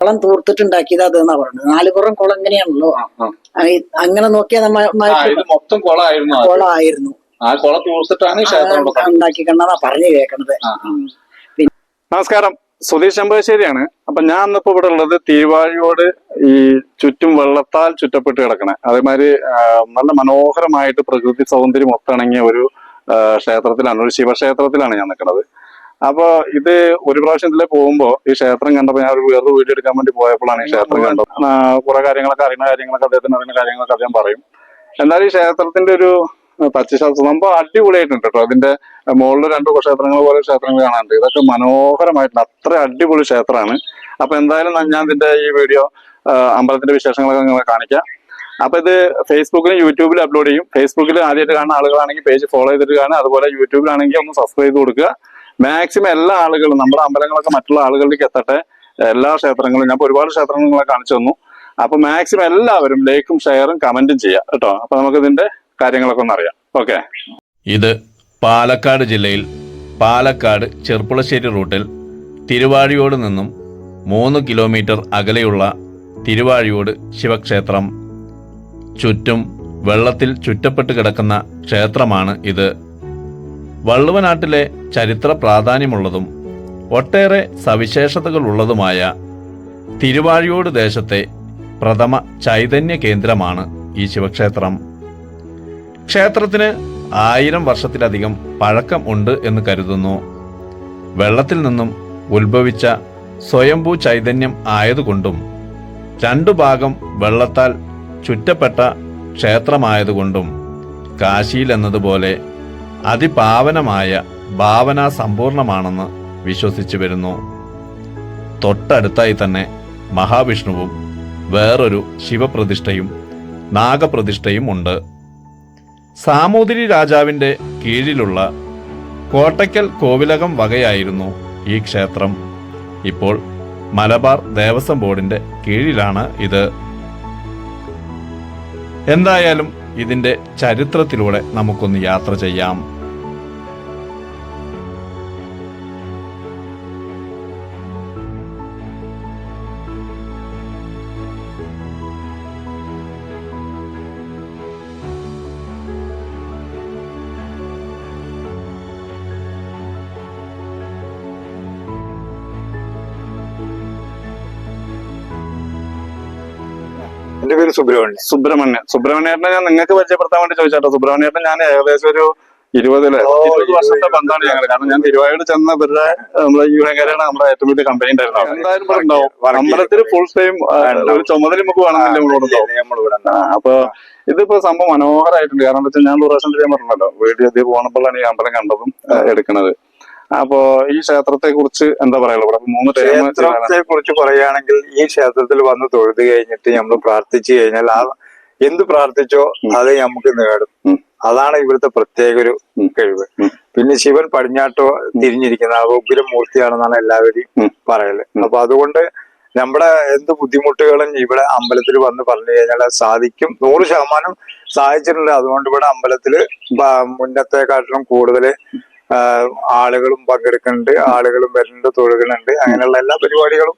കുളം തൂർത്തിട്ടുണ്ടാക്കിയത് അത് എന്നാ പറയുന്നത് നാലുപുറം കുളം എങ്ങനെയാണല്ലോ അങ്ങനെ നോക്കിയാൽ നമ്മ ഇത് മൊത്തം കുളമായിരുന്നു കുളമായിരുന്നു. ആ കുളം തൂർത്തിട്ടാണ് ഉണ്ടാക്കി പണിത്. പറഞ്ഞു കേൾക്കണത്. നമസ്കാരം. സുധീഷ് ശമ്പശ്ശേരിയാണ് അപ്പൊ ഞാൻ ഇന്നിപ്പോ ഇവിടെ ഉള്ളത് തീവാഴിയോട് ഈ ചുറ്റും വെള്ളത്താൽ ചുറ്റപ്പെട്ട് കിടക്കണേ. അതേമാതിരി നല്ല മനോഹരമായിട്ട് പ്രകൃതി സൗന്ദര്യം ഒത്തിണങ്ങിയ ഒരു ക്ഷേത്രത്തിലാണ് ഒരു ശിവക്ഷേത്രത്തിലാണ് ഞാൻ നിൽക്കുന്നത്. അപ്പൊ ഇത് ഒരു പ്രാവശ്യം ഇതിലെ പോകുമ്പോ ഈ ക്ഷേത്രം കണ്ടപ്പോ ഞാൻ ഒരു വേറൊരു വീഡിയോ എടുക്കാൻ വേണ്ടി പോയപ്പോഴാണ് ഈ ക്ഷേത്രം കണ്ടത്. കുറെ കാര്യങ്ങളൊക്കെ അറിയുന്ന കാര്യങ്ങളൊക്കെ അദ്ദേഹത്തിന് അറിയുന്ന കാര്യങ്ങളൊക്കെ അദ്ദേഹം പറയും. എന്നാലും ഈ ക്ഷേത്രത്തിന്റെ ഒരു പച്ചശാസ്ത്രം നമ്മൾ അടിപൊളിയായിട്ടുണ്ട് കേട്ടോ. അതിന്റെ മുകളിൽ രണ്ട് ക്ഷേത്രങ്ങൾ പോലെ ക്ഷേത്രങ്ങൾ കാണാനുണ്ട്. ഇതൊക്കെ മനോഹരമായിട്ടുണ്ട്. അത്ര അടിപൊളി ക്ഷേത്രമാണ്. അപ്പൊ എന്തായാലും ഞാൻ ഇതിന്റെ ഈ വീഡിയോ അമ്പലത്തിന്റെ വിശേഷങ്ങളൊക്കെ നിങ്ങളെ കാണിക്കാം. അപ്പൊ ഇത് ഫേസ്ബുക്കിലും യൂട്യൂബിലും അപ്ലോഡ് ചെയ്യും. ഫേസ്ബുക്കിൽ ആദ്യമായിട്ട് കാണുന്ന ആളുകളാണെങ്കിൽ പേജ് ഫോളോ ചെയ്തിട്ട് കാണുക. അതുപോലെ യൂട്യൂബിലാണെങ്കിൽ ഒന്ന് സബ്സ്ക്രൈബ് ചെയ്ത് കൊടുക്കുക. മാക്സിമം എല്ലാ ആളുകളും നമ്മുടെ അമ്പലങ്ങളൊക്കെ മറ്റുള്ള ആളുകളിലേക്ക് എത്തട്ടെ. എല്ലാ ക്ഷേത്രങ്ങളും ഞാൻ ഒരുപാട് ക്ഷേത്രങ്ങളെ കാണിച്ചു തന്നു. അപ്പൊ മാക്സിമം എല്ലാവരും ലൈക്കും ഷെയറും കമന്റും ചെയ്യാം കേട്ടോ. അപ്പൊ നമുക്ക് ഇതിന്റെ കാര്യങ്ങളൊക്കെ ഒന്ന് അറിയാം. ഓക്കെ. ഇത് പാലക്കാട് ജില്ലയിൽ പാലക്കാട് ചെർപ്പുളശ്ശേരി റൂട്ടിൽ തിരുവാഴിയോട് നിന്നും മൂന്ന് കിലോമീറ്റർ അകലെയുള്ള തിരുവാഴിയോട് ശിവക്ഷേത്രം. ചുറ്റും വെള്ളത്തിൽ ചുറ്റപ്പെട്ട് കിടക്കുന്ന ക്ഷേത്രമാണ് ഇത്. വള്ളുവനാട്ടിലെ ചരിത്ര പ്രാധാന്യമുള്ളതും ഒട്ടേറെ സവിശേഷതകളുള്ളതുമായ തിരുവാഴിയോട് ദേശത്തെ പ്രഥമ ചൈതന്യ കേന്ദ്രമാണ് ഈ ശിവക്ഷേത്രം. ക്ഷേത്രത്തിന് ആയിരം വർഷത്തിലധികം പഴക്കം ഉണ്ട് എന്ന് കരുതുന്നു. വെള്ളത്തിൽ നിന്നും ഉത്ഭവിച്ച സ്വയംഭൂ ചൈതന്യം ആയതുകൊണ്ടും രണ്ടു ഭാഗം വെള്ളത്താൽ ചുറ്റപ്പെട്ട ക്ഷേത്രമായതുകൊണ്ടും കാശിയിൽ എന്നതുപോലെ അതിപാവനമായ ഭാവന സമ്പൂർണമാണെന്ന് വിശ്വസിച്ചു വരുന്നു. തൊട്ടടുത്തായി തന്നെ മഹാവിഷ്ണുവും വേറൊരു ശിവപ്രതിഷ്ഠയും നാഗപ്രതിഷ്ഠയും ഉണ്ട്. സാമൂതിരി രാജാവിന്റെ കീഴിലുള്ള കോട്ടയ്ക്കൽ കോവിലകം വകയായിരുന്നു ഈ ക്ഷേത്രം. ഇപ്പോൾ മലബാർ ദേവസ്വം ബോർഡിന്റെ കീഴിലാണ് ഇത്. എന്തായാലും ഇതിന്റെ ചരിത്രത്തിലൂടെ നമുക്കൊന്ന് യാത്ര ചെയ്യാം. എന്റെ പേര് സുബ്രഹ്മണ്യ സുബ്രഹ്മണ്യൻ. സുബ്രഹ്മണ്യേട്ടനെ ഞാൻ നിങ്ങൾക്ക് പരിചയപ്പെടുത്താൻ വേണ്ടി ചോദിച്ചാട്ടോ സുബ്രഹ്മണ്യേട്ടൻ ഞാൻ ഏകദേശം ഒരു ഇരുപതിൽ ഇരുപത് വർഷത്തെ ബന്ധമാണ് ഞങ്ങൾ കാരണം ഞാൻ തിരുവായൂർ ചെന്ന ഇവരുടെ നമ്മുടെ ഈ ഭയങ്കരമാണ് നമ്മുടെ ഏറ്റവും വലിയ കമ്പനി ഉണ്ടായിരുന്നത് എന്തായാലും ഉണ്ടാവും. അമ്പലത്തിൽ ഫുൾ ടൈം ഒരു ചുമതല നമുക്ക് വേണമെന്നില്ല നമ്മളോട് അപ്പൊ ഇതിപ്പോ സംഭവം മനോഹരമായിട്ടുണ്ട്. കാരണം എന്താ വെച്ചാൽ ഞാൻ ദൂരദർശനത്തിൽ ഞാൻ പറഞ്ഞല്ലോ വീഡിയോ എത്തി പോകണപ്പോഴാണ് ഈ അമ്പലം കണ്ടതും എടുക്കുന്നത് അപ്പോ ഈ ക്ഷേത്രത്തെ കുറിച്ച് എന്താ പറയുള്ളൂ ഇവിടെ മൂന്ന് ക്ഷേത്രത്തെ കുറിച്ച് പറയുകയാണെങ്കിൽ ഈ ക്ഷേത്രത്തിൽ വന്ന് തൊഴുത് കഴിഞ്ഞിട്ട് നമ്മൾ പ്രാർത്ഥിച്ചു കഴിഞ്ഞാൽ ആ എന്ത് പ്രാർത്ഥിച്ചോ അത് നമുക്ക് നേടും. അതാണ് ഇവിടുത്തെ പ്രത്യേക ഒരു. കഴിവ്. പിന്നെ ശിവൻ പടിഞ്ഞാട്ടോ തിരിഞ്ഞിരിക്കുന്ന ആ ഉഗ്രമൂർത്തിയാണെന്നാണ് എല്ലാവരും. പറയൽ. അപ്പൊ അതുകൊണ്ട് നമ്മുടെ എന്ത് ബുദ്ധിമുട്ടുകളും ഇവിടെ അമ്പലത്തിൽ വന്ന് പറഞ്ഞു കഴിഞ്ഞാൽ അത് സാധിക്കും. നൂറ് ശതമാനം സാധിച്ചിട്ടുണ്ട്. അതുകൊണ്ട് ഇവിടെ അമ്പലത്തിൽ മുന്നത്തെക്കാട്ടിലും കൂടുതൽ ആളുകളും പങ്കെടുക്കുന്നുണ്ട് ആളുകളും വരുന്നുണ്ട് തൊഴുകുന്നുണ്ട്. അങ്ങനെയുള്ള എല്ലാ പരിപാടികളും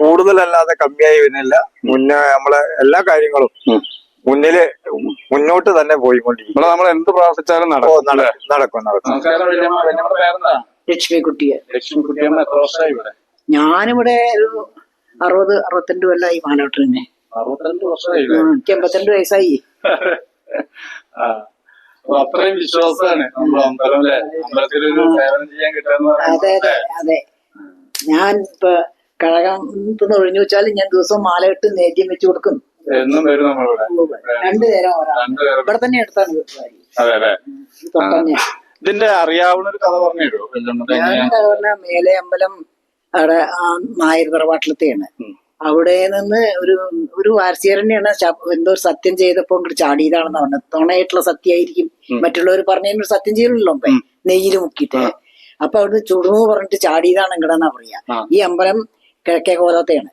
കൂടുതലല്ലാതെ കമ്മിയായി വരുന്നില്ല. മുന്നേ നമ്മളെ എല്ലാ കാര്യങ്ങളും. മുന്നിൽ മുന്നോട്ട് തന്നെ പോയിക്കൊണ്ടിരിക്കും. കൊണ്ടിരിക്കും നമ്മൾ എന്ത് പ്രാർത്ഥിച്ചാലും നടക്കും നടക്കും നടക്കും ലക്ഷ്മിക്കുട്ടിയെ. ഞാനിവിടെ ഒരു അറുപത് അറുപത്തിരണ്ട് കൊല്ലമായി മാനോട്ട് തന്നെ അറുപത്തിരണ്ട് വർഷമായി എൺപത്തിരണ്ട് വയസ്സായി. അത്രയും വിശ്വാസമാണ് നമ്മുടെ അമ്പലം അല്ലെ അമ്പലത്തിൽ ഒരു സേവനം ചെയ്യാൻ കിട്ടുന്ന അതെ അതെ അതെ. ഞാൻ ഇപ്പൊ കഴകം ഇപ്പൊ ഒഴിഞ്ഞു വെച്ചാലും ഞാൻ ദിവസം മാല ഇട്ട് നേദ്യം വെച്ച് കൊടുക്കും. എന്നും വരും നമ്മളിവിടെ. രണ്ടുപേരും ഇവിടെ തന്നെ എടുത്താണ് അതെ അതെ. ഇതിന്റെ അറിയാവുന്ന ഒരു കഥ പറഞ്ഞു തരുമോ? മേലെ അമ്പലം അവിടെ ആ നായർ തറവാട്ടിലത്തെയാണ്. അവിടെ നിന്ന് ഒരു ഒരു വാർസിയറിനെയാണ് എന്തോ ഒരു സത്യം ചെയ്തപ്പോ ഇങ്ങോട്ട് ചാടിയതാണെന്ന് പറഞ്ഞത്. തുണയായിട്ടുള്ള സത്യമായിരിക്കും. മറ്റുള്ളവർ പറഞ്ഞതിന് ഒരു സത്യം ചെയ്യലല്ലോ നെയ്യിൽ മുക്കിയിട്ട്. അപ്പൊ അവിടുന്ന് ചുടുന്നു പറഞ്ഞിട്ട് ചാടിയതാണ് ഇങ്ങടെന്നാ പറയാ. ഈ അമ്പലം കിഴക്കേ കോലത്തെയാണ്.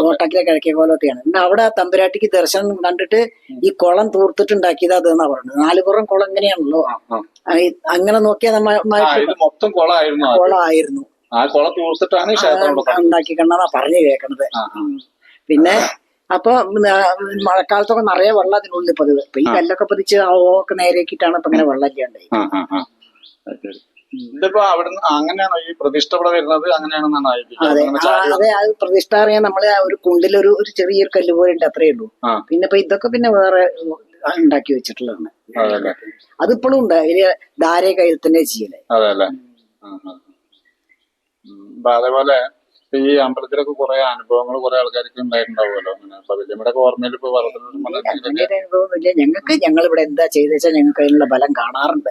കോട്ടക്കിലെ കിഴക്കേ കോലത്തെയാണ്. പിന്നെ അവിടെ തമ്പുരാട്ടിക്ക് ദർശനം കണ്ടിട്ട് ഈ കുളം തൂർത്തിട്ടുണ്ടാക്കിയത് അതെന്നാ പറഞ്ഞത്. നാലു നാലുപുറം കുളം എങ്ങനെയാണല്ലോ? ഈ- അങ്ങനെ നോക്കിയാൽ നമ്മ മൊത്തം കുളമായിരുന്നു കുളമായിരുന്നു ആ കുളം തീർത്തിട്ടാണ് ഈ ക്ഷേത്രം ഇവിടെ പണിത്. പറഞ്ഞു കേൾക്കണത്. ഉം. പിന്നെ അപ്പൊ മഴക്കാലത്തൊക്കെ നിറയെ വെള്ളം അതിനുള്ളിൽ പതിവ്. ഇപ്പൊ ഈ കല്ലൊക്കെ പതിച്ച് ആ ഓക്കെ നേരെയാക്കിയിട്ടാണ് ഇപ്പൊ ഇങ്ങനെ വെള്ളം ഇല്ലാണ്ടായി ശരി. ഇതിപ്പോ അവിടുന്ന് അങ്ങനെയാണോ ഈ പ്രതിഷ്ഠ ഇവിടെ വരുന്നത് അങ്ങനെയാണെന്നാണ് അതെ. അതെ. അത് പ്രതിഷ്ഠ അറിയാൻ നമ്മൾ ഒരു കുണ്ടിലൊരു ഒരു ചെറിയൊരു കല്ല് പോലെ ഉണ്ട് അത്രേ ഉള്ളൂ. പിന്നെ ഇപ്പൊ ഇതൊക്കെ പിന്നെ വേറെ ഉണ്ടാക്കി വെച്ചിട്ടുള്ളതാണ്. അതിപ്പോഴും ഉണ്ട്. അതിൽ ധാരയെ കയ്യിൽ തന്നെ ചെയ്യൽ അതെ അല്ലേ ആ, ആ. ഉം. അപ്പൊ അതേപോലെ ഈ അമ്പലത്തിലൊക്കെ കുറെ അനുഭവങ്ങൾ കുറെ ആൾക്കാർക്ക് ഉണ്ടായിട്ടുണ്ടാവുമല്ലോ അങ്ങനെ. അപ്പൊ വല്യമ്മയുടെ ഓർമ്മയിൽ ഇപ്പൊ അനുഭവമൊന്നുമില്ല ഞങ്ങൾക്ക് ഞങ്ങൾ ഇവിടെ എന്താ ചെയ്തെച്ചാൽ ഞങ്ങൾക്ക് അതിനുള്ള ഫലം കാണാറുണ്ട്?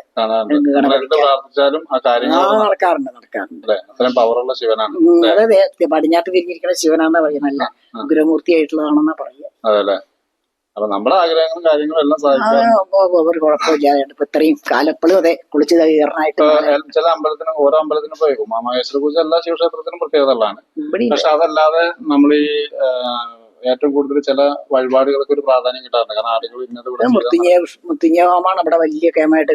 പ്രാർത്ഥിച്ചാലും ആ കാര്യങ്ങൾ നടക്കാറുണ്ട് നടക്കാറുണ്ട്. അല്ലെ? അത്രയും പവറുള്ള ശിവനാണ്. ഉം, അതെ പടിഞ്ഞാട്ട് തിരിഞ്ഞിരിക്കുന്ന ശിവനാന്നാ പറയുന്നല്ല ആ. ഉഗ്രമൂർത്തി ആയിട്ടുള്ളതാണെന്നാ പറയുക. അതല്ലേ അപ്പൊ നമ്മുടെ ആഗ്രഹങ്ങളും കാര്യങ്ങളും എല്ലാം ഒരു കുഴപ്പമില്ലാതെ ഇപ്പൊ ഇത്രയും അതെ കുളിച്ച് ഇപ്പൊ ചില അമ്പലത്തിന് ഓരോ അമ്പലത്തിനും പോയി ഉമാമഹേശ്വര പൂജ എല്ലാ ശിവക്ഷേത്രത്തിനും പ്രത്യേകതകളാണ്. പക്ഷെ അതല്ലാതെ നമ്മൾ ഈ ഏറ്റവും കൂടുതൽ ചില വഴിപാടുകൾക്ക് ഒരു പ്രാധാന്യം കിട്ടാറുണ്ട് കാരണം ആളുകൾ ഇന്നത്. മുത്തിഞ്ഞ മുത്തിഞ്ഞ ഹോമാണ് അവിടെ വലിയ കേമായിട്ട്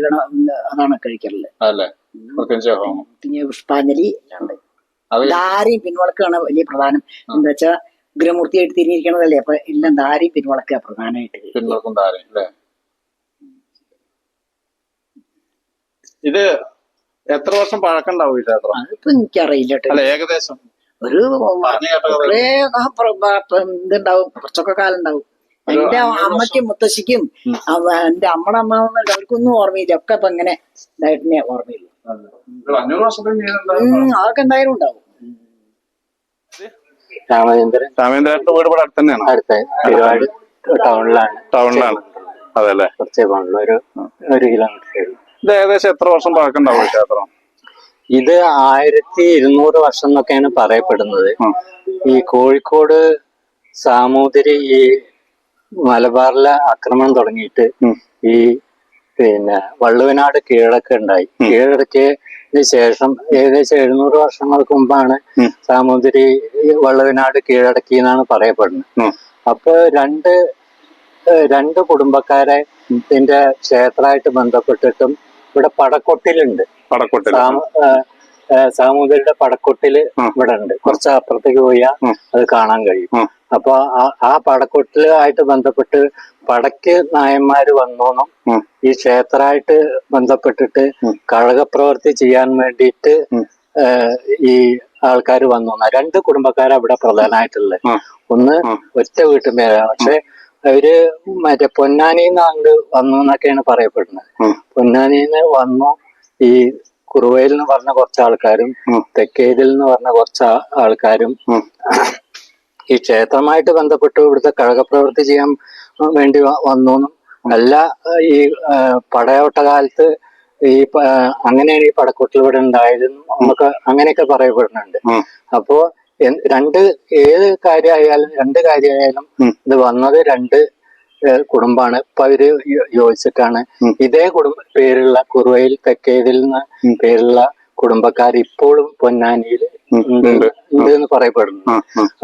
അതാണ് കഴിക്കാറുള്ളത്. അല്ലേ? പ്രത്യേകിച്ച് ഹോമം. മുത്തിഞ്ഞ പുഷ്പാഞ്ജലി ഉണ്ട് പിൻവളക്കാണ് വലിയ പ്രധാനം എന്താ വെച്ചാ ഉഗ്രമൂർത്തിയായിട്ട് തിരിഞ്ഞിരിക്കണതല്ലേ? അപ്പൊ എല്ലാം ധാരയും പിൻവളക്കുക പ്രധാനമായിട്ട്. പിൻവളക്കും അല്ലേ? ഇത് എത്ര വർഷം പഴക്കണ്ടാവും ഈ ക്ഷേത്രം? അതിപ്പോ എനിക്കറിയില്ല കേട്ടോ. അല്ല ഏകദേശം. ഒരു പറഞ്ഞു കേട്ട കഥ. കുറേ ആ പ്ര- പ്ര- പ്ര- ഇതുണ്ടാവും. കുറച്ചൊക്കെ കാലം ഉണ്ടാവും. ഒരു എന്റെ അഞ്ഞൂറ് അമ്മയ്ക്കും മുത്തശ്ശിക്കും ഉം. അവ- എന്റെ അമ്മടെ അമ്മ അവർക്കൊന്നും ഓർമ്മയില്ല. ഒക്കെ ഇപ്പൊ ഇങ്ങനെ ഇതായിട്ടേ ഒരു അഞ്ഞൂറ് ഉം, അതൊക്കെ എന്തായാലും ഉണ്ടാവും. രാമചന്ദ്രൻ. രാമചന്ദ്രൻ വീട് ഇവിടെ അടുത്ത് തന്നെയാണ്? അടുത്ത ഒരുപാട് ടൗണിലാണ്. ടൗണിലാണ്. അതെല്ലേ കുറച്ചേ പോകണുള്ളൂ ഒരു ഒരു കിലോമീറ്റർ ഇത് ഏകദേശം എത്ര വർഷം പഴക്കണ്ടാവും ക്ഷേത്രം? ഇത് ആയിരത്തി ഇരുന്നൂറ് വർഷം എന്നൊക്കെയാണ് പറയപ്പെടുന്നത്. ഈ കോഴിക്കോട് സാമൂതിരി ഈ മലബാറിലെ ആക്രമണം തുടങ്ങിയിട്ട് ഈ പിന്നെ വള്ളുവനാട് കീഴടക്കം ഉണ്ടായി. കീഴടക്കിയതിന് ശേഷം ഏകദേശം എഴുന്നൂറ് വർഷങ്ങൾക്ക് മുമ്പാണ്. സാമൂതിരി വള്ളുവനാട് കീഴടക്കി എന്നാണ് പറയപ്പെടുന്നത്. അപ്പോൾ അപ്പൊ രണ്ട് രണ്ട് കുടുംബക്കാരെ ഇതിന്റെ ക്ഷേത്രമായിട്ട് ബന്ധപ്പെട്ടിട്ടും ഇവിടെ പടക്കൊട്ടിലുണ്ട്. പടക്കൊട്ടിൽ. സാമൂതിരിയുടെ പടക്കൊട്ടിൽ ഇവിടെ ഉണ്ട്. കുറച്ച് അപ്പുറത്തേക്ക് പോയാൽ അത് കാണാൻ കഴിയും. അപ്പൊ ആ- പടക്കൊട്ടിലുമായിട്ട് ബന്ധപ്പെട്ട് പടക്ക് നായന്മാര് വന്നോന്നും ഈ ക്ഷേത്രമായിട്ട് ബന്ധപ്പെട്ടിട്ട് കഴകപ്രവർത്തി കഴകപ്രവൃത്തി ചെയ്യാൻ വേണ്ടിയിട്ട് ഈ ആൾക്കാർ വന്നു രണ്ട് കുടുംബക്കാരാണ് അവിടെ പ്രധാനമായിട്ടുള്ളത്. ഒന്ന്. ഒറ്റ വീട്ടുപേരാണ് പക്ഷെ അവർ മറ്റേ പൊന്നാനിന്ന് അങ്ങ് വന്നു എന്നൊക്കെയാണ് പറയപ്പെടുന്നത്. പൊന്നാനിന്ന് വന്നു ഈ കുറുവയിൽ എന്ന് പറഞ്ഞ കുറച്ച് ആൾക്കാരും. തെക്കേതിൽ എന്ന് പറഞ്ഞ കുറച്ച് ആൾക്കാരും. ഈ ക്ഷേത്രമായിട്ട് ബന്ധപ്പെട്ട് ഇവിടുത്തെ കഴകപ്രവൃത്തി ചെയ്യാൻ വേണ്ടി വന്നു. അല്ല ഈ പടയോട്ട കാലത്ത് ഈ അങ്ങനെയാണ് ഈ പടക്കൂട്ടൽ ഇവിടെ ഉണ്ടായതെന്നും നമുക്ക് അങ്ങനെയൊക്കെ പറയപ്പെടുന്നുണ്ട്. അപ്പോ രണ്ട് ഏത് കാര്യമായാലും രണ്ട് കാര്യമായാലും ഇത് വന്നത് രണ്ട് കുടുംബാണ്. ഇപ്പൊ അവർ യോജിച്ചിട്ടാണ്. ഇതേ കുടുംബ പേരുള്ള കുറുവയിൽ തെക്കേതിൽ നിന്ന് പേരുള്ള കുടുംബക്കാർ ഇപ്പോഴും പൊന്നാനിയിൽ ഇതെന്ന് ഉണ്ട്. എന്ന് പറയപ്പെടുന്നു.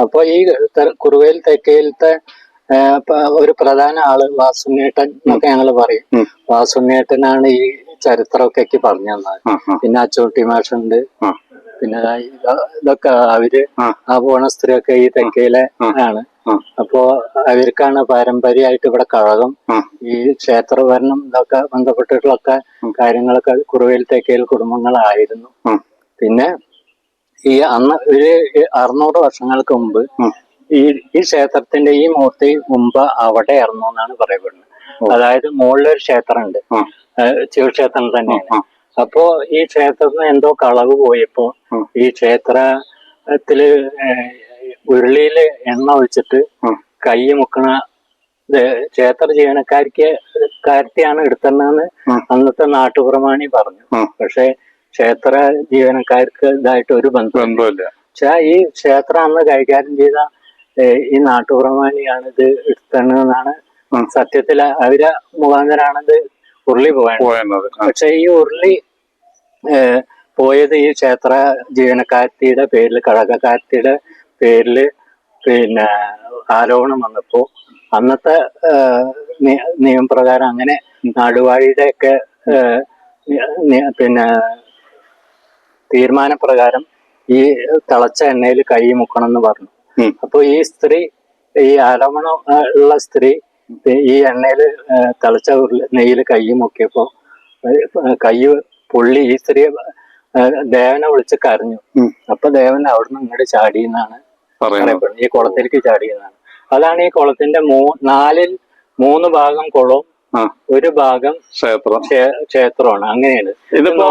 അപ്പൊ ഈ കുറുവേൽ കുറുവയിൽ തെക്കയിലത്തെ ഒരു പ്രധാന ആൾ വാസുണ്ണേട്ടൻ എന്നൊക്കെ ഞങ്ങൾ പറയും. വാസുനേട്ടനാണ് വാസുണ്ണേട്ടനാണ് ഈ ചരിത്രമൊക്കെ പറഞ്ഞു തന്നത്. പിന്നെ അച്ചോട്ടി മാഷുണ്ട്. പിന്നെ ഇതൊക്കെ അവർ ആ. പോണ സ്ത്രീയൊക്കെ ഈ തെക്കയിലെ. ആണ്. അപ്പോ അവർക്കാണ് പാരമ്പര്യമായിട്ട് ഇവിടെ കഴകം. ഈ ക്ഷേത്രഭരണം ഇതൊക്കെ ബന്ധപ്പെട്ടിട്ടുള്ളൊക്കെ ഉം. കാര്യങ്ങളൊക്കെ കുറുവയിൽ തെക്കയിൽ കുടുംബങ്ങളായിരുന്നു പിന്നെ ഈ അന്ന് ഒരു അറുന്നൂറ് വർഷങ്ങൾക്ക് മുമ്പ് ഈ ഈ ക്ഷേത്രത്തിന്റെ ഈ മൂർത്തി മുമ്പ് അവിടെ ആയിരുന്നു എന്നാണ് പറയപ്പെടുന്നത് അതായത് മുകളിലൊരു ക്ഷേത്രമുണ്ട് ശിവക്ഷേത്രം തന്നെയാണ്. അപ്പോ ഈ ക്ഷേത്രത്തിന് എന്തോ കളവ് പോയപ്പോ ഈ ക്ഷേത്രത്തിൽ ഉരുളിയിൽ എണ്ണ ഒഴിച്ചിട്ട്. കൈ മുക്കണ ക്ഷേത്ര ജീവനക്കാരിക്ക് കാരത്തിയാണ് എടുത്തതെന്ന്. അന്നത്തെ നാട്ടുപ്രമാണി പറഞ്ഞു. പക്ഷെ ക്ഷേത്ര ജീവനക്കാർക്ക് ഇതായിട്ട് ഒരു ബന്ധം ബന്ധമില്ല. പക്ഷെ ഈ ക്ഷേത്രം അന്ന് കൈകാര്യം ചെയ്ത ഈ നാട്ടുപ്രമാണിയാണ് ഇത് എടുത്തതെന്നാണ് സത്യത്തിൽ സത്യത്തിൽ അവർ മുഖാന്തരാണിത് ഉരുളി പോയത് പക്ഷെ ഈ ഉരുളി പോയത് ഈ ക്ഷേത്ര ജീവനക്കാരത്തിയുടെ പേരിൽ കഴകക്കാരത്തിയുടെ പേരിൽ പിന്നെ ആരോപണം വന്നപ്പോൾ അന്നത്തെ നിയമപ്രകാരം അങ്ങനെ നാടുവാഴിയുടെ ഒക്കെ പിന്നെ തീരുമാനപ്രകാരം ഈ തിളച്ച എണ്ണയിൽ കൈ മുക്കണം എന്ന് പറഞ്ഞു അപ്പോൾ ഈ സ്ത്രീ ഈ ആരോപണം ഉള്ള സ്ത്രീ ഈ എണ്ണയിൽ തിളച്ച നെയ്യിൽ കൈ മുക്കിയപ്പോൾ കൈ പുള്ളി ഈ സ്ത്രീ ദേവനെ വിളിച്ച് കരഞ്ഞു. അപ്പൊ ദേവൻ അവിടുന്ന് ഇങ്ങോട്ട് ചാടി എന്നാണ് പറയുന്നത്. പറയപ്പെടുന്നത് ഈ കുളത്തിലേക്ക് ചാടിയെന്നാണ്. അതാണ് ഈ കുളത്തിന്റെ മൂ നാലിൽ മൂന്ന് ഭാഗം കുളവും ഒരു ഭാഗം ക്ഷേത്രം. ക്ഷേത്രമാണ് അങ്ങനെയാണ്. ഇതിപ്പോ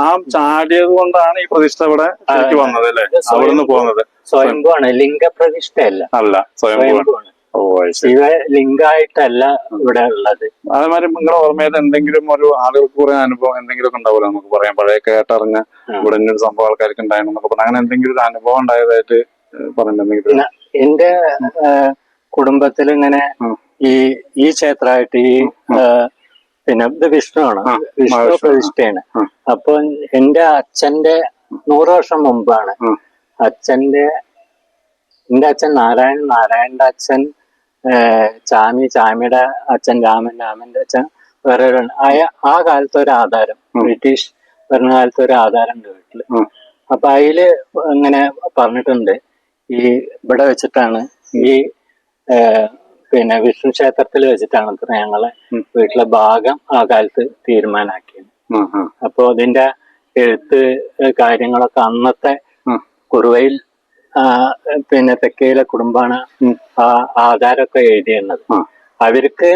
ആ ചാടിയത് കൊണ്ടാണ് ഈ പ്രതിഷ്ഠ ഇവിടെ വന്നത് അല്ലേ? അവിടുന്ന് പോകുന്നത്. ആണ് ലിംഗപ്രതിഷ്ഠയല്ല. അല്ല സ്വയംഭൂ സ്വയംഭുവാണ്. ലിംഗമായിട്ടല്ല ഇവിടെ ഉള്ളത്. അതേമാതിരി നിങ്ങളുടെ ഓർമ്മയിൽ എന്തെങ്കിലും ഒരു ആളുകൾക്ക് കുറെ അനുഭവം എന്തെങ്കിലും ഉണ്ടാവില്ല നമുക്ക് പറയാം. പഴയ കേട്ടറിഞ്ഞ ഇവിടെ ഒരു സംഭവം ആൾക്കാർക്ക് ഉണ്ടായിരുന്നു അങ്ങനെ എന്തെങ്കിലും ഒരു അനുഭവം ഉണ്ടായതായിട്ട് പറഞ്ഞിട്ടുണ്ടെങ്കിൽ എന്റെ കുടുംബത്തിൽ ഇങ്ങനെ ഈ ഈ ക്ഷേത്രമായിട്ട് ഈ പിന്നെ ഇത് വിഷ്ണുവാണ് വിഷ്ണു. പ്രതിഷ്ഠയാണ്. അപ്പൊ എന്റെ അച്ഛന്റെ നൂറ് വർഷം മുമ്പാണ്. അച്ഛന്റെ എന്റെ അച്ഛൻ നാരായണൻ നാരായണന്റെ അച്ഛൻ ചാമി ചാമിയുടെ അച്ഛൻ രാമൻ രാമന്റെ അച്ഛൻ വേറെ ഒരു ആ- ആ കാലത്ത് ഒരു ആധാരം ബ്രിട്ടീഷ് ഭരണകാലത്ത് ഒരു ആധാരം ഉണ്ട് വീട്ടിൽ അപ്പൊ അതിൽ ഇങ്ങനെ പറഞ്ഞിട്ടുണ്ട് ഈ ഇവിടെ വെച്ചിട്ടാണ് ഈ പിന്നെ വിഷ്ണു ക്ഷേത്രത്തിൽ വെച്ചിട്ടാണ് ഇത്ര ഞങ്ങളെ വീട്ടിലെ ഭാഗം ആ കാലത്ത് തീരുമാനാക്കിയത്. അപ്പോ അതിന്റെ എഴുത്ത് കാര്യങ്ങളൊക്കെ അന്നത്തെ. കുറുവയിൽ പിന്നെ തെക്കയിലെ കുടുംബാണ് ഉം. ആ ആധാരമൊക്കെ എഴുതിയിരുന്നത്. അവർക്ക്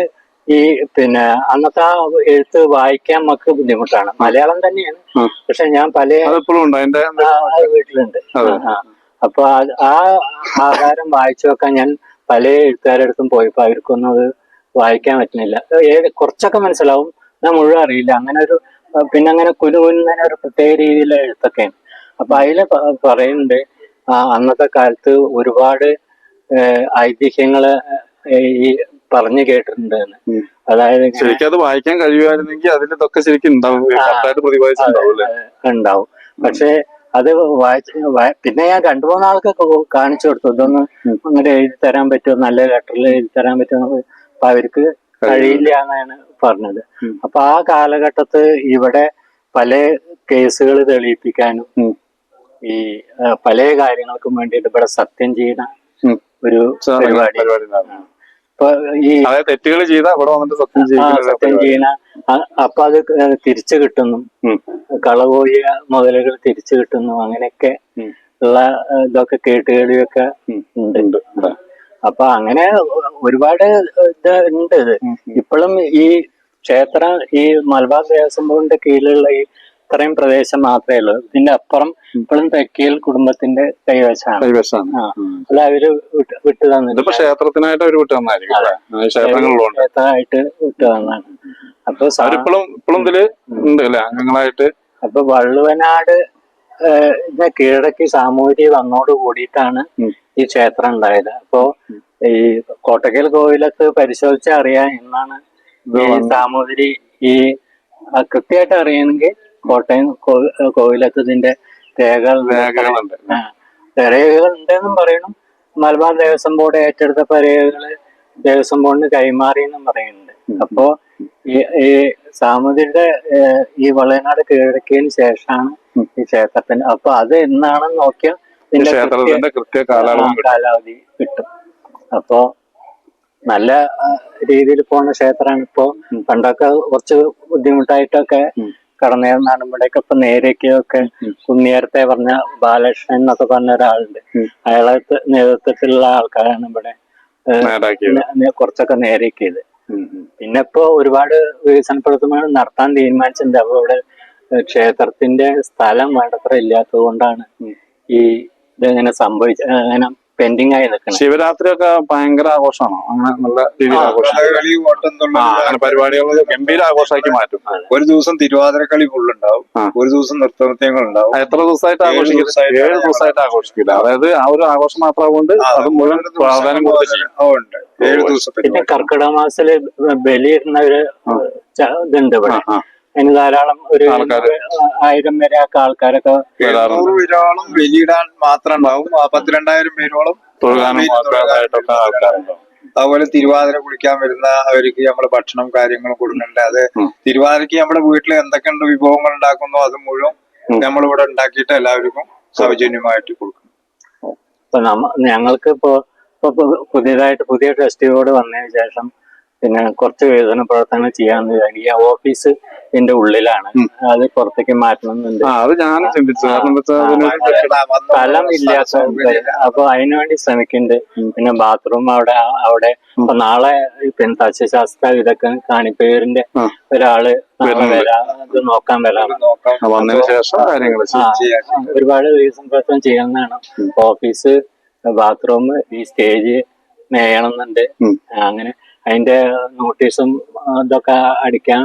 ഈ പിന്നെ അന്നത്തെ ആ എഴുത്ത് വായിക്കാൻ നമുക്ക് ബുദ്ധിമുട്ടാണ്. മലയാളം തന്നെയാണ്. പക്ഷെ ഞാൻ പല വീട്ടിലുണ്ട്. അപ്പൊ ആ ആധാരം വായിച്ചു വെക്കാൻ ഞാൻ പല എഴുത്തുകാരുടെ അടുത്തും പോയപ്പോ അവർക്കൊന്നും അത് വായിക്കാൻ പറ്റുന്നില്ല. ഏത് കുറച്ചൊക്കെ മനസ്സിലാവും. ഞാൻ മുഴുവൻ അറിയില്ല. അങ്ങനെ ഒരു പിന്നെ അങ്ങനെ കുനുകുന്നതിനൊരു പ്രത്യേക രീതിയിലുള്ള എഴുത്തൊക്കെയാണ്. അപ്പൊ അതിൽ പറയുന്നുണ്ട് അന്നത്തെ കാലത്ത് ഒരുപാട് ഐതിഹ്യങ്ങൾ ഐതിഹ്യങ്ങൾ ഈ പറഞ്ഞു കേട്ടിട്ടുണ്ട്. അതായത് ശരിക്കും അത് വായിക്കാൻ കഴിയുമായിരുന്നെങ്കിൽ അതിൽ ഇതൊക്കെ ശരിക്കും ഉണ്ടാവും. പക്ഷെ അത് വായിച്ച് പിന്നെ ഞാൻ രണ്ടു മൂന്ന് ആൾക്ക് കാണിച്ചു കൊടുത്തു. ഇതൊന്ന് അങ്ങനെ എഴുതി തരാൻ പറ്റുമോ? നല്ല ലെറ്ററിൽ എഴുതി തരാൻ പറ്റുമോ അപ്പൊ അവർക്ക് കഴിയില്ല. എന്നാണ് പറഞ്ഞത്. അപ്പൊ ആ കാലഘട്ടത്ത് ഇവിടെ പല കേസുകൾ തെളിയിപ്പിക്കാനും. ഈ പല കാര്യങ്ങൾക്കും വേണ്ടിയിട്ട് ഇവിടെ സത്യം ചെയ്യുന്ന ഒരു പരിപാടി. തെറ്റുകൾ ചെയ്ത ഇവിടെ വന്നിട്ട് സത്യം സത്യം അപ്പൊ അത് തിരിച്ചു കിട്ടുന്നു. കളപോയ മുതലുകൾ തിരിച്ചു കിട്ടുന്നു. അങ്ങനെയൊക്കെ ഉള്ള ഇതൊക്കെ കേട്ടുകേളിയൊക്കെ ഉണ്ട്. അപ്പൊ അങ്ങനെ ഒരുപാട് ഇത് ഉണ്ട് ഇപ്പോഴും ഈ ക്ഷേത്രം ഈ മലബാർ ദേവസ്വം ബോർഡിന്റെ കീഴിലുള്ള ഈ ഇത്രയും പ്രദേശം മാത്രമേ ഉള്ളൂ. ഇതിന്റെ അപ്പുറം ഇപ്പോഴും തെക്കേൽ കുടുംബത്തിന്റെ കൈവശമാണ്. കൈവശമാണ്. അല്ല അവർ വിട്ട് ഇതിപ്പോ തന്നില്ല ക്ഷേത്രത്തിനായിട്ട് അവർ വിട്ടു തന്നായിരിക്കും ക്ഷേത്രങ്ങളിലുണ്ട് ക്ഷേത്രമായിട്ട് വിട്ടു തന്നാണ്. അപ്പൊ സാ- അവരിപ്പോഴും ഇപ്പോഴും ഇതിൽ ഉണ്ട് അല്ലെ? അംഗങ്ങളായിട്ട്. അപ്പൊ വള്ളുവനാട് ഏഹ്, ഇതിനെ കീഴടക്കി സാമൂതിരി വന്നോട് കൂടിയിട്ടാണ് ഉം. ഈ ക്ഷേത്രം ഉണ്ടായത്. അപ്പോ ഈ കോട്ടക്കൽ കോവിലത്ത് പരിശോധിച്ചാൽ അറിയാം എന്നാണ് ഈ സാമൂതിരി ഈ കൃത്യമായിട്ട് അറിയണമെങ്കിൽ കോട്ടയം കോവിലത്തതിന്റെ രേഖകൾ രേഖകളുണ്ട്. രേഖകൾ ഉണ്ടെന്നും പറയണം മലബാർ ദേവസ്വം ബോർഡ് ഏറ്റെടുത്ത രേഖകൾ ദേവസ്വം ബോർഡിന് കൈമാറി എന്നും പറയുന്നുണ്ട്. അപ്പോ ഈ സാമൂതിരിയുടെ ഈ വളയനാട് കീഴടക്കിയതിന് ശേഷമാണ് ഈ ക്ഷേത്രത്തിന്. അപ്പൊ അത് എന്നാണെന്ന് നോക്കിയാൽ ഇതിന്റെ കൃത്യ- കാലാവധി കിട്ടും. അപ്പോ നല്ല രീതിയിൽ പോണ ക്ഷേത്രമാണ് ഇപ്പോ പണ്ടൊക്കെ കുറച്ച് ബുദ്ധിമുട്ടായിട്ടൊക്കെ കടന്നേർന്നാണ് നമ്മുടെയൊക്കെ ഇപ്പൊ നേരേക്കൊക്കെ കുന്നിയേരത്തെ പറഞ്ഞ ബാലകൃഷ്ണൻ എന്നൊക്കെ പറഞ്ഞ ഒരാളുണ്ട്. അയാളെ നേതൃത്വത്തിലുള്ള ആൾക്കാരാണ് ഇവിടെ കുറച്ചൊക്കെ നേരേക്കിയത്. പിന്നെ ഇപ്പോ ഒരുപാട് വികസന പ്രവർത്തനങ്ങൾ നടത്താൻ തീരുമാനിച്ചിട്ടുണ്ട്. അപ്പൊ ഇവിടെ ക്ഷേത്രത്തിന്റെ സ്ഥലം വേണ്ടത്ര ഇല്ലാത്തത് കൊണ്ടാണ് ഈ ഇതെങ്ങനെ സംഭവിച്ച അങ്ങനെ പെൻഡിങ് ആയി നിൽക്കുന്നത് ശിവരാത്രി ഒക്കെ ഭയങ്കര ആഘോഷമാണോ? അങ്ങനെ നല്ല രീതിയിൽ ആഘോഷം. അങ്ങനെ പരിപാടികൾ ഗംഭീര ആഘോഷമാക്കി മാറ്റും. ഒരു ദിവസം തിരുവാതിരക്കളി ഫുള്ളുണ്ടാവും. ഒരു ദിവസം നൃത്തനൃത്യങ്ങൾ ഉണ്ടാവും എത്ര ദിവസമായിട്ട് ആഘോഷിക്കും ആഘോഷിക്കില്ല? ഏഴ് ദിവസമായിട്ട് ആഘോഷിക്കില്ല. അതായത് ആ ഒരു ആഘോഷം മാത്രമാകൊണ്ട് അത് മുഴുവൻ പ്രാധാന്യം കൊടുത്ത് ചെയ്യും. ഏഴ് ദിവസം പിന്നെ കർക്കിടക മാസത്തിൽ ബലിയിടുന്ന ഒരു ഇതുണ്ട് ഇവിടെ. അതിന് ധാരാളം ഒരു ആൾക്കാര്. ആയിരം വരെ ഒക്കെ ആൾക്കാരൊക്കെ എഴുന്നൂറ് പേരോളം ബലിയിടാൻ മാത്രം ഉണ്ടാവും ആ പത്തിരണ്ടായിരം പേരോളം തൊഴുകാനും ബലി ആൾക്കാരായിട്ടൊക്കെ ആൾക്കാരുണ്ടാവും അതുപോലെ തിരുവാതിര കുളിക്കാൻ വരുന്ന അവർക്ക് നമ്മൾ ഭക്ഷണം കാര്യങ്ങളും കൊടുക്കണ്ട അത് ഉം. തിരുവാതിരക്ക് നമ്മുടെ വീട്ടിൽ എന്തൊക്കെയുണ്ട് വിഭവങ്ങൾ ഉണ്ടാക്കുന്നോ അത് മുഴുവൻ ഉം. നമ്മളിവിടെ ഉണ്ടാക്കിയിട്ട് എല്ലാവർക്കും സൗജന്യമായിട്ട് കൊടുക്കും ഇപ്പൊ നമ്മ ഞങ്ങൾക്ക് ഇപ്പോ ഇപ്പൊ പു- പുതിയതായിട്ട് പുതിയ ബോർഡ് വന്നതിന് ശേഷം പിന്നെ കുറച്ച് വികസന പ്രവർത്തനങ്ങൾ ചെയ്യാന്ന് വിചാരിക്കും. ഈ ഓഫീസ് ഇതിന്റെ ഉള്ളിലാണ് അത് പുറത്തേക്ക് അത് ഞാൻ ചിന്തിച്ചു. കാരണം സ്ഥലം ഇല്ലാത്ത അപ്പൊ അതിനുവേണ്ടി ശ്രമിക്കുന്നുണ്ട്. പിന്നെ ബാത്റൂം അവിടെ അവിടെ. ഇപ്പൊ നാളെ പിന്നെ സസ്യശാസ്ത്ര ഇതൊക്കെ കാണിപ്പേരിന്റെ. ഒരാൾ ഇത് നോക്കാൻ വരാം വന്നതിന് ശേഷം കാര്യങ്ങൾ ആ, ഒരുപാട് വികസന പ്രവർത്തനം ചെയ്യണമെന്നാണ് ഓഫീസ് ബാത്റൂം ഈ സ്റ്റേജ് മേയണമെന്നുണ്ട്. അങ്ങനെ അതിന്റെ നോട്ടീസും ഇതൊക്കെ അടിക്കാൻ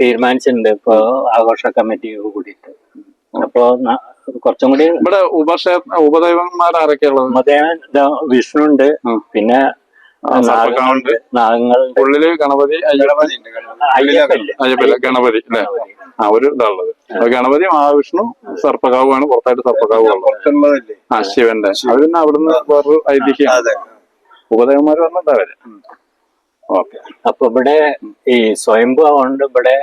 തീരുമാനിച്ചിട്ടുണ്ട്. ഇപ്പൊ ആഘോഷ കമ്മിറ്റി കൂടിയിട്ട്. അപ്പൊ കുറച്ചും കൂടി ഇവിടെ ഉപക്ഷേത്ര ഉപദൈവന്മാർ ആരൊക്കെയുള്ളത് മതേവൻ വിഷ്ണു ഉണ്ട് പിന്നെ ഉള്ളിൽ ഗണപതി അയ്യപ്പല്ലേ? ഗണപതി അല്ലേ? ആ ഒരു ഇതാണുള്ളത്. ഗണപതി മഹാവിഷ്ണു സർപ്പകാവുമാണ്. പുറത്തായിട്ട് സർപ്പകാവ് ആ ശിവന്റെ. അത് പിന്നെ അവിടുന്ന് വേറൊരു ഐതിഹ്യം. ഉപദേവന്മാര് ഉപദേവന്മാർ വന്നിട്ടാ വരെ അപ്പൊ ഇവിടെ ഈ സ്വയംഭവം കൊണ്ട് ഇവിടെ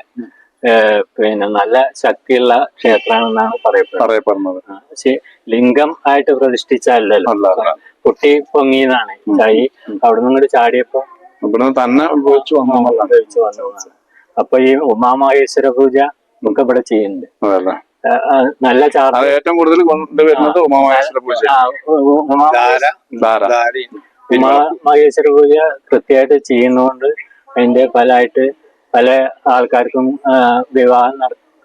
പിന്നെ നല്ല ശക്തിയുള്ള ക്ഷേത്രമാണെന്നാണ് പറയപ്പെടുന്നത്. പക്ഷെ ലിംഗം ആയിട്ട് പ്രതിഷ്ഠിച്ചല്ലോ അല്ല അല്ല. കുട്ടി പൊങ്ങിയതാണ്. കൈ അവിടെ നിന്ന് ചാടിയപ്പോ തന്നെ ഉപയോഗിച്ച് വന്നതാണ്. അപ്പൊ ഈ ഉമാമഹേശ്വര പൂജ നമുക്ക് ഇവിടെ ചെയ്യുന്നുണ്ട്. നല്ല ചാർജ്. ഏറ്റവും കൂടുതൽ കൊണ്ടുവരുന്നത് ഉമാമഹേശ്വര പൂജ മഹേശ്വര പൂജ കൃത്യമായിട്ട് ചെയ്യുന്നതുകൊണ്ട് അതിന്റെ ഫലമായിട്ട് പല ആൾക്കാർക്കും വിവാഹം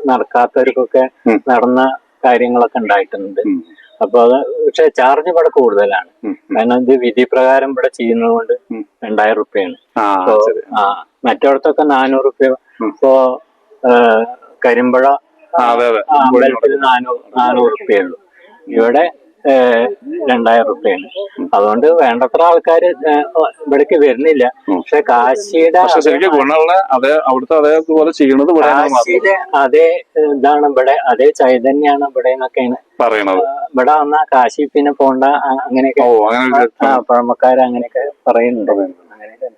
നടക്കാത്തവർക്കൊക്കെ നടന്ന കാര്യങ്ങളൊക്കെ ഉണ്ടായിട്ടുണ്ട്. അപ്പൊ അത് പക്ഷെ ചാർജ് ഇവിടെ കൂടുതലാണ്. കാരണം ഇത് വിധി പ്രകാരം ഇവിടെ ചെയ്യുന്നത് കൊണ്ട്. രണ്ടായിരം റുപ്യാണ്. മറ്റിടത്തൊക്കെ നാനൂറ് റുപ്യ. ഇപ്പോ കരിമ്പുഴ അമ്പലത്തിൽ നാനൂറ് നാനൂറ് റുപ്യേ ഉള്ളൂ. ഇവിടെ രണ്ടായിരം റുപ്യാണ്. അതുകൊണ്ട് വേണ്ടത്ര ആൾക്കാർ ഇവിടേക്ക് വരുന്നില്ല. പക്ഷെ കാശിയുടെ അതേ അവിടുത്തെ അതേപോലെ ചെയ്യണത് ഇവിടെ കാശിയുടെ അതേ ഇതാണ് ഇവിടെ അതേ ചൈതന്യാണ് ഇവിടെ എന്നൊക്കെയാണ്. പറയണത്. ഇവിടെ വന്ന കാശി പിന്നെ പോണ്ട അങ്ങനെയൊക്കെ. പഴമക്കാർ അങ്ങനെയൊക്കെ പറയുന്നുണ്ട്. അങ്ങനെയൊക്കെ